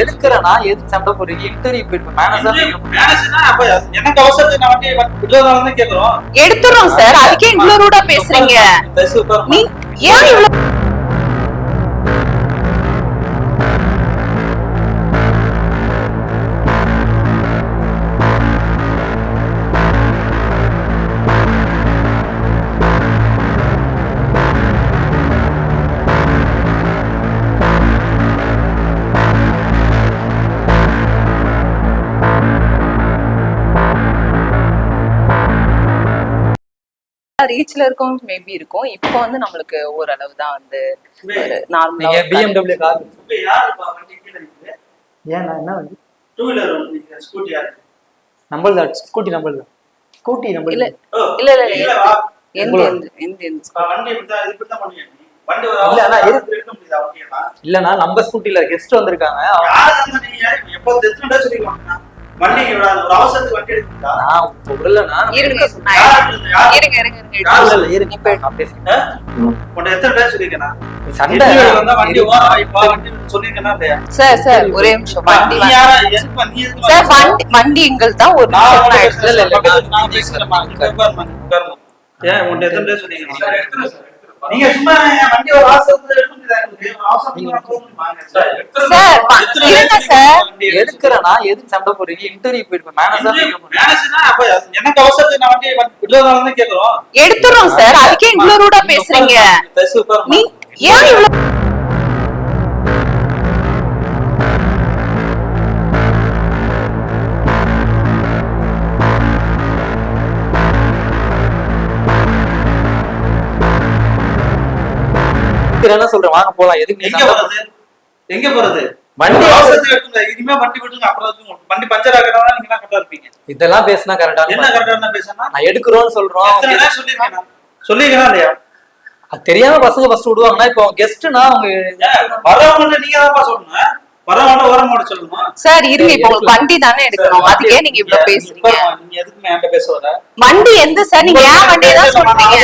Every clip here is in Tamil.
எடுக்கிறனா எதுக்கு சண்டை போடுறீங்க? இன்டர்வியூ போயிட்டு மேனேஜர் எனக்கு அவசரத்துக்கு கேக்குறோம். எடுத்துறோம் சார். அதுக்கே இவ்வளவு ரூடா பேசுறீங்க. ஏன் இவ்வளவு ரீச்ல இருக்கும் மேபி இருக்கும். இப்போ வந்து நம்மளுக்கு ஓரளவு தான் வந்து நார்மலா பிஎம்டபிள்யூ கார் இப்ப? ஏன் நான் என்ன வந்து டூ வீலர் வந்து நிக்குது, ஸ்கூட்டி யாரு? நம்பர் தான் ஸ்கூட்டி நம்பர் தான் ஸ்கூட்டி நம்பர் இல்ல இல்ல இல்ல. இல்ல. எந்த வண்டி? வண்டி இல்ல, அவசரத்துக்கு எடுக்க முடியுதா? இல்லனா நம்ம ஸ்கூட்டில கெஸ்ட் வந்திருக்காங்க. யாரு அந்த? எப்போ? வண்டி ஒரு ஒரு அவசரத்துக்கு வண்டி முடியுதா? நான் இப்போ விடலனா இருங்க இப்ப? உன்னை எத்தனை சண்டை வந்தா வண்டி ஓரம் வைப்பா, வண்டி சொல்லியிருக்கேனா இல்லையா? சார் சார் ஒரே நிமிஷம் வண்டி வண்டி- யாரா? எதுக்குப்பா? நீ எதுக்கு சார் வண்டி- எங்கள் தான் ஒரு நான். இல்ல, நான். ஏன் உன்கிட்ட எத்தனை சொல்லியிருக்கேன்? நீங்க சும்மா வண்டி ஒரு எடுக்கிறனா? எதுக்கு சண்டை போடுறீங்க? இன்டர்வியூ போயிட்டு எனக்கு அவசரத்துக்கு நான் வண்டி தான் கேக்குறோம்? எடுத்துறோம் சார். அதுக்கே இவ்வளவு ரூடா பேசுறீங்க. ஏன் இவ்வளவு என்ன சொல்றேன் வாங்க போலாம். எதுக்கு எங்க போறது? எங்க போறது? வண்டி இனிமே வண்டி விட்டுங்க அப்புறம். வண்டி பஞ்சர் ஆகிறதா நீங்க கரெக்டா இருப்பீங்க. இதெல்லாம் பேசினா கரெக்டா என்ன கரெக்டா பேசணும் நான் எடுக்கிறோம்னு சொல்றோம். நான்? சொல்லியிருக்கேனா? இல்லையா? அது தெரியாம பசங்க ஃபர்ஸ்ட் விடுவாங்கன்னா இப்போ கெஸ்ட்னா அவங்க ஏன், வரவங்கள்ட்ட நீங்க வரவங்க ஓரமோட சொல்லணுமா. சார் இருங்க இப்போ உங்களுக்கு வண்டி தானே எடுக்கணும். அதுக்கே நீங்க இவ்வளவு பேசுறீங்க. வண்டி எந்த சார் நீங்க ஏன் வண்டியை தான் சொல்றீங்க?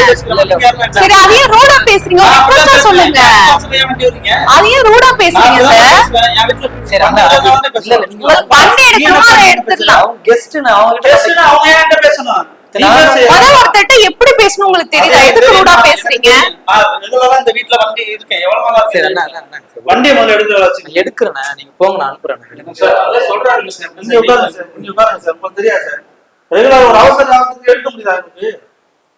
சரி அதையும் ரூடா பேசுறீங்க. அப்புறம் சொல்லுங்க. அதையும் ரூடா பேசுறீங்க சார். வண்டி எடுக்கணுமா? அதை அவங்க அவங்க பேசணும்? ஒருத்தட்ட எப்படி பேசணும் உங்களுக்கு தெரியுதா? எதுக்கு ரூடா பேசுறீங்க? இந்த வண்டி இருக்கேன்? எவ்வளவு வண்டியை முதல்ல எடுத்து எடுக்கிறேன் நீங்க போங்க நான் அனுப்புறேன். சார் சொல்றாருல்ல சார். நீங்க உட்காருங்க சார். நீங்க உட்காருங்க சார். உங்களுக்கு தெரியாது சார். ரெகுலர் ஒரு அவசர காலத்துக்கு எடுக்க முடியுதா உங்களுக்கு?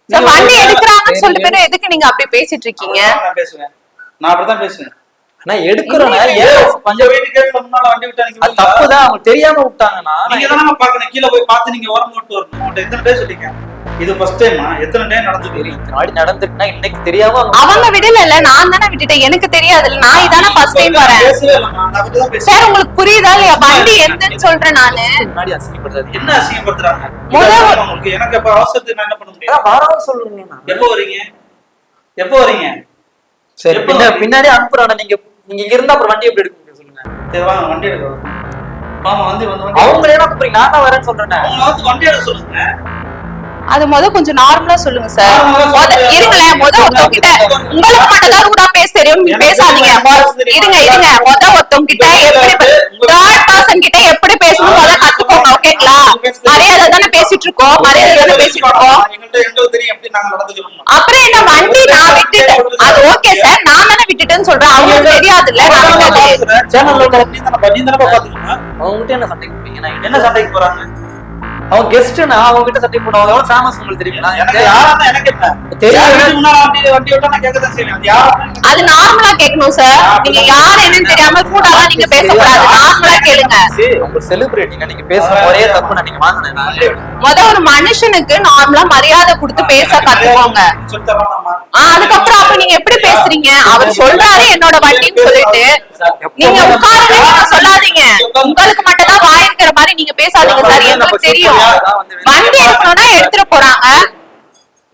சார் வண்டி நீங்க எடுக்கிறாங்கன்னு சொல்லி பேரு எதுக்கு நீங்க அப்படி பேசிட்டு இருக்கீங்க? நான் பேசுவேன். நான் அப்படிதான் பேசுவேன். ஆனா எடுக்கிறேன் ஏன் ஏன் பஞ்ச வீட்டு கேட்க முன்னால வண்டி விட்டா நீங்க அது தப்புதான். அவங்க தெரியாம விட்டாங்கன்னா நீங்க தானே பாக்கணும் கீழே போய் பார்த்து நீங்க ஓரம் போட்டு வரணும். உங்கள்ட்ட எத்தனை டே சொல்லிருக்கேன் இது ஃபர்ஸ்ட் டைமா எத்தனை டே நடந்துருக்கு நாடி நடந்துட்டுனா இன்னைக்கு தெரியாம அவங்க விடல நான் தானே விட்டுட்டேன். எனக்கு தெரியாதுல்ல நான் இதானே ஃபர்ஸ்ட் டைம் வரேன். நான் சார் உங்களுக்கு புரியுதா இல்லையா? வண்டி எந்தன்னு சொல்றேன் நானு. முன்னாடி அசிங்கப்படுறது என்ன அசிங்கப்படுத்துறாங்க? முதல்ல- உங்களுக்கு எனக்கு எப்ப அவசரத்துக்கு நான் என்ன பண்ண முடியும்? வரான்னு சொல்லுங்க எப்போ வரீங்க? எப்போ வரீங்க? சரி? பின்னாடி அனுப்புறாங்க நீங்க நீங்க இங்க இருந்தா அப்புறம் வண்டி எப்படி எடுக்க சொல்லுங்க. சரி வாங்க வண்டி எடுக்கலாம். ஆமா வந்து வந்து வண்டி அவங்க என்ன கூப்பிடுறீங்க? நான் தான் வரேன்னு சொல்றேன். அவங்க வந்து வண்டி எடுக்க சொல்லுங்க. அது முத கொஞ்சம் நார்மலா சொல்லுங்க சார் நார்மலா முத ஒருத்தவங்க கிட்ட உங்களுக்கு மட்டும் தான் ரூடா பேச தெரியும். பேசாதீங்க. இருங்க இருங்க. முத ஒருத்தவங்க கிட்ட எப்படி தேர்ட் பர்சன் கிட்ட எப்படி பேசணும் முத கத்துக்கோங்க ஓகேங்களா மரியாதை தானே பேசிட்டு இருக்கோம். மரியாதை தானே பேசிட்டு இருக்கோம். அப்புறம் என்ன வண்டி நான் விட்டுட்டேன் அது ஓகே சார் நான் தானே விட்டுட்டேன்னு சொல்றேன். அவங்களுக்கு தெரியாதுல்ல நான் விட்டது சேனல்ல நீ தானே நீ தானே பாத்துக்கணும் அவங்க கிட்ட என்ன சண்டைக்கு போறீங்க? நான் என்ன சண்டைக்கு போறாங்க அவங்க கெஸ்ட்னா அவங்க கிட்ட சண்டை போடுவாங்க எவ்வளவு ஃபேமஸ் உங்களுக்கு தெரியுமா? எனக்கு யாரா எனக்கு என்ன? தெரியும். யார் வீட்டுக்கு முன்னால வண்டி வண்டி விட்டா நான் கேட்க தான் செய்வேன். அது நார்மலா கேட்கணும் சார் நீங்க யார் என்னன்னு தெரியாம கூடாலாம் நீங்க பேசக்கூடாது. நார்மலா கேளுங்க. உங்க செலிபிரிட்டிங்க நீங்க பேசுற ஒரே தப்பு நான் நீங்க வாங்கினேன் நான் முத ஒரு மனுஷனுக்கு நார்மலா மரியாதை கொடுத்து பேச கத்துக்கோங்க. சொல்லி தரோம்மா ஆ, அதுக்கப்புறம் அப்ப நீங்க எப்படி பேசுறீங்க? அவர் சொல்றாரு என்னோட வண்டின்னு சொல்லிட்டு. நீங்க உட்காருங்க சொல்லாதீங்க. உங்களுக்கு மட்டும் தான் வாய் இருக்கிற மாதிரி நீங்க பேசாதீங்க சார். எங்களுக்கு தெரியும். வண்டி எடுக்கணும்னா எடுத்துட்டு போறாங்க.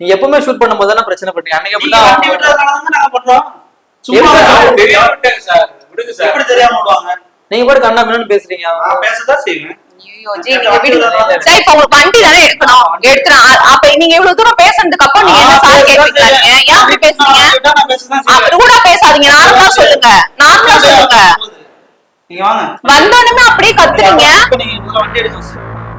நீங்க எப்பவுமே ஷூட் பண்ணும்போது தானே பிரச்சனை பண்ணீங்க அன்னைக்கு அப்படிதான் நாங்க பண்றோம் சும்மா எதுக்கு? தெரியாம விட்டாங்க சார்? விடுங்க சார். எப்படி தெரியாம விடுவாங்க? நீங்க பாட்டு கண்ணா பின்னு பேசுறீங்க. நான் பேசதான் செய்வேன். வண்டி தானே எடுக்கணும். எடுத்துறேன். அ- அப்ப நீங்க இவ்வளவு தூரம் பேசுனதுக்கு அப்புறம் நீங்க என்ன சார் கேட்பீங்க? ஏன் அப்படி பேசுறீங்க? நான் அப்படி கூட பேசாதீங்க. நார்மலா சொல்லுங்க. சொல்லுங்க நீங்க வாங்க. வந்தோடனே அப்படியே கத்துறீங்க.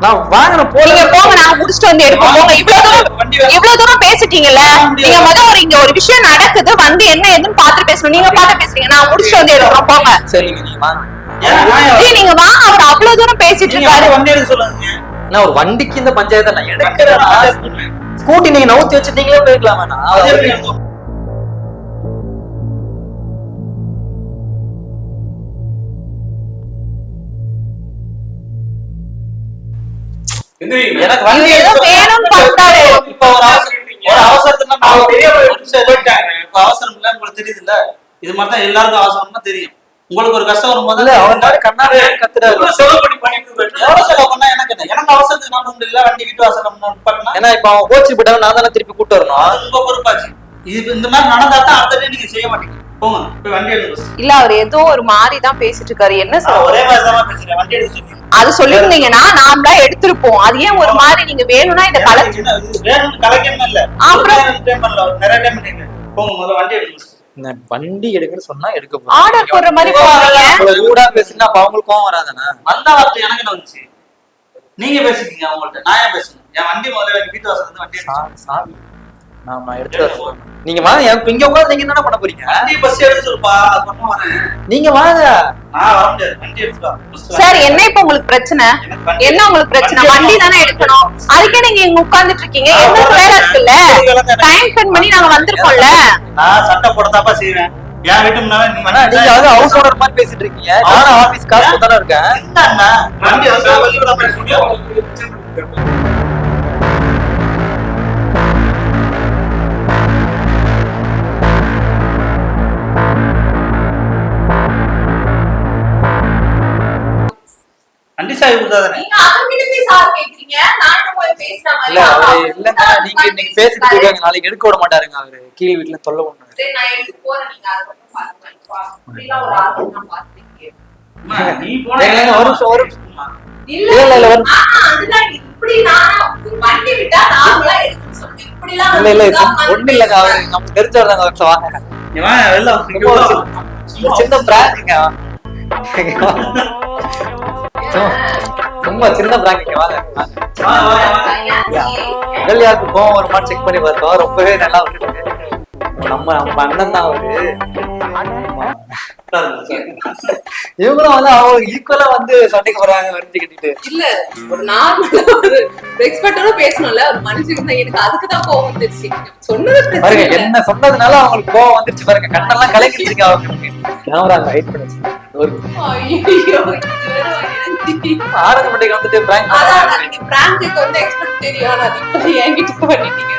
நான் வாங்கின போல நீங்க போங்க நான் முடிச்சுட்டு வந்து எடுப்போம். போங்க இவ்வளவு தூரம் வண்டி வேணும். இவ்வளவு தூரம் பேசிட்டீங்கல்ல? நீங்க ஒரு இங்க ஒரு விஷயம் நடக்குது வந்து என்ன ஏதுன்னு பாத்து பேசணும். நீங்க பாத்து பேசுறீங்க. நான் முடிச்சுட்டு வந்து எடுக்கிறோம் போங்க. சரிங்க நீங்க வாங்க நான் நீங்க அவர் அவ்வளவு தூரம் பேசிட்டு இருக்காரு. வண்டி எடுக்க சொல்லுங்க. நான் ஒரு வண்டிக்கு இந்த பஞ்சாயத்தை நான் எடுக்கிறேன். நான். ஸ்கூட்டி நீங்க நவுத்தி வச்சு நீங்களே போயிருக்கலாமா அது எனக்கு வண்டி இவர் ஏதோ வேணும்னு பார்த்தாரு. இப்ப ஒரு அவசரம் ஒரு அவசரத்துல நான் பெரிய போயிட்டாங்க. இப்ப அவசரம் இல்ல உங்களுக்கு தெரியுது இல்ல இது மாதிரி தான் எல்லாருக்கும் அவசரம்னா தெரியும். உங்களுக்கு ஒரு கஷ்டம் வரும்போது இல்ல, அவர் கண்ணாடி கத்துறாரு. செலவு பண்ணி பண்ணிட்டு போயிட்டு எவ்வளவு செலவு பண்ணா எனக்கு என்ன? எனக்கு அவசரத்துக்கு நான் முடியல. வண்டி வீட்டு வாசலம் பண்ணா? ஏன்னா இப்ப அவன் கோச்சு போட்டவன் நான் தானே திருப்பி கூட்டு வரணும். அது உங்க பொறுப்பாச்சு. இது இந்த மாதிரி நடந்தா தான் அடுத்த நீங்க செய்ய மாட்டீங்க. இல்ல அவர் ஏதோ ஒரு மாதிரி தான் பேசிட்டு இருக்காரு. என்ன சொல்ல ஒரே தான் அது சொல்லிருந்தீங்கன்னா நாமளா எடுத்திருப்போம். அது ஏன் ஒரு மாதிரி நீங்க வேணும்னா இத முதல்ல வண்டி எடுக்கணும்னு சொன்னா எடுக்க ஆர்டர் போடுற மாதிரி அவ்வளவு ரூடா பேசுனா அப்ப அவங்களுக்கு கோவம் வராதானே? வந்த வார்த்தை எனக்கு என்ன வந்துச்சு? நீங்க பேசிக்கீங்க அவங்கள்ட்ட. நான் ஏன் பேசணும்? என் வண்டி முதல்ல வீட்டு வாசல் இருந்து வண்டி. சாமி நீங்க வாங்க இங்க உட்காந்து நீங்க என்ன பண்ண போறீங்க? பஸ் அப்புறமா வரேன். நீங்க வாங்க. நான் வர முடியாது. வண்டி. சார் என்ன இப்ப உங்களுக்கு பிரச்சனை? என்ன உங்களுக்கு பிரச்சனை? வண்டி தானே எடுக்கணும். அதுக்கே நீங்க இங்க உட்கார்ந்துட்டு இருக்கீங்க. எங்களுக்கு வேலை இருக்குல்ல? டைம் ஸ்பெண்ட் பண்ணி நாங்க வந்திருக்கோம்ல. நான் சட்டை போடத்தாப்பா செய்வேன். என் வீட்டு முன்னால நீ ஆனா நீங்க வந்து ஹவுஸ் ஓனர் மாதிரி பேசிட்டு இருக்கீங்க. நானும் ஆபீஸ் காசு தானே இருக்கேன். என்ன? வண்டி போய் பேசின இல்ல அவரு இல்லங்க நீங்க இன்னைக்கு பேசிட்டு இருக்காங்க நாளைக்கு எடுக்க விட மாட்டாருங்க அவரு. கீழ் வீட்டுல தொல்லை நிமிஷம். இல்ல இல்ல, ஒண்ணு இல்லங்க அவரு. நமக்கு தெரிஞ்சவர் தாங்க அவர். வாங்க. சின்ன பிராங்குங்க சும்மா சின்ன பிராங்குங்க வாங்க. முதல் யாருக்கு கோவம் வருமான்னு செக் பண்ணி பார்த்தோம். ரொம்பவே நல்லா இருக்கு நம்ம நம்ம அண்ணன் தான் அவரு. இவங்களும் வந்து அவங்க ஈக்குவலா வந்து சண்டைக்கு வராங்க வரிஞ்சு கட்டிட்டு. இல்ல ஒரு நார்மலா ஒரு ரெஸ்பெக்டோட பேசணும்ல ஒரு மனுஷனுக்கு தான் எனக்கு அதுக்கு தான் கோவம் வந்துருச்சு. சொன்னது பாருங்க. என்ன சொன்னதுனால அவங்களுக்கு கோவம் வந்துருச்சு பாருங்க. கண்ணெல்லாம் கலங்கிருச்சுங்க அவங்களுக்கு. கேமரா ஹைட் பண்ணுச்சு ஒரு ஆரஞ்சு மண்டைக்கு வந்துட்டு பிராங்க் அதான் வந்து எக்ஸ்பெக்ட் தெரியும். ஆனா அது இப்ப என்கிட்ட பண்ணிட்டீங்க.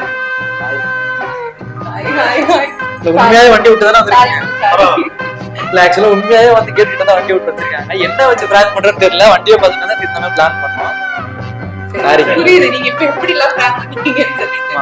Hi, hi, hi. உண்மையாவே வண்டி விட்டு தானே. இல்ல ஆக்சுவலா உண்மையாவே வந்து கேட்டுட்டு தான் வண்டி விட்டு வச்சிருக்காங்க என்ன வச்சு பிராங்க் பண்றதுன்னு தெரியல. வண்டியை பார்த்துட்டு தான் இந்த மாதிரி பிளான் பண்ணோம். புரியுது. நீங்க இப்ப எப்படி எல்லாம் பிராங்க் பண்ணீங்கன்னு சொல்லிட்டு.